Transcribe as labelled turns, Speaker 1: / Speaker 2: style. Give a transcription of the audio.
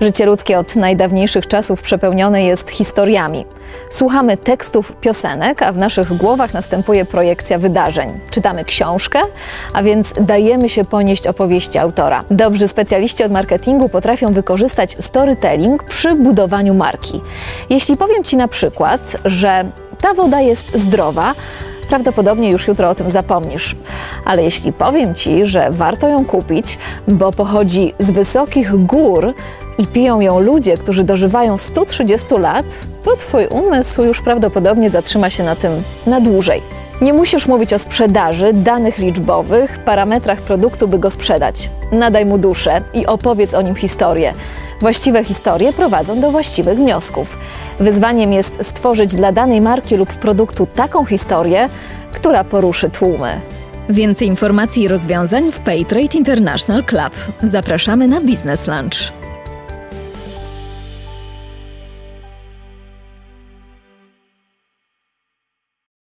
Speaker 1: Życie ludzkie od najdawniejszych czasów przepełnione jest historiami. Słuchamy tekstów piosenek, a w naszych głowach następuje projekcja wydarzeń. Czytamy książkę, a więc dajemy się ponieść opowieści autora. Dobrzy specjaliści od marketingu potrafią wykorzystać storytelling przy budowaniu marki. Jeśli powiem Ci na przykład, że ta woda jest zdrowa, prawdopodobnie już jutro o tym zapomnisz. Ale jeśli powiem Ci, że warto ją kupić, bo pochodzi z wysokich gór i piją ją ludzie, którzy dożywają 130 lat, to Twój umysł już prawdopodobnie zatrzyma się na tym na dłużej. Nie musisz mówić o sprzedaży, danych liczbowych, parametrach produktu, by go sprzedać. Nadaj mu duszę i opowiedz o nim historię. Właściwe historie prowadzą do właściwych wniosków. Wyzwaniem jest stworzyć dla danej marki lub produktu taką historię, która poruszy tłumy.
Speaker 2: Więcej informacji i rozwiązań w PayTrade International Club. Zapraszamy na Business Lunch.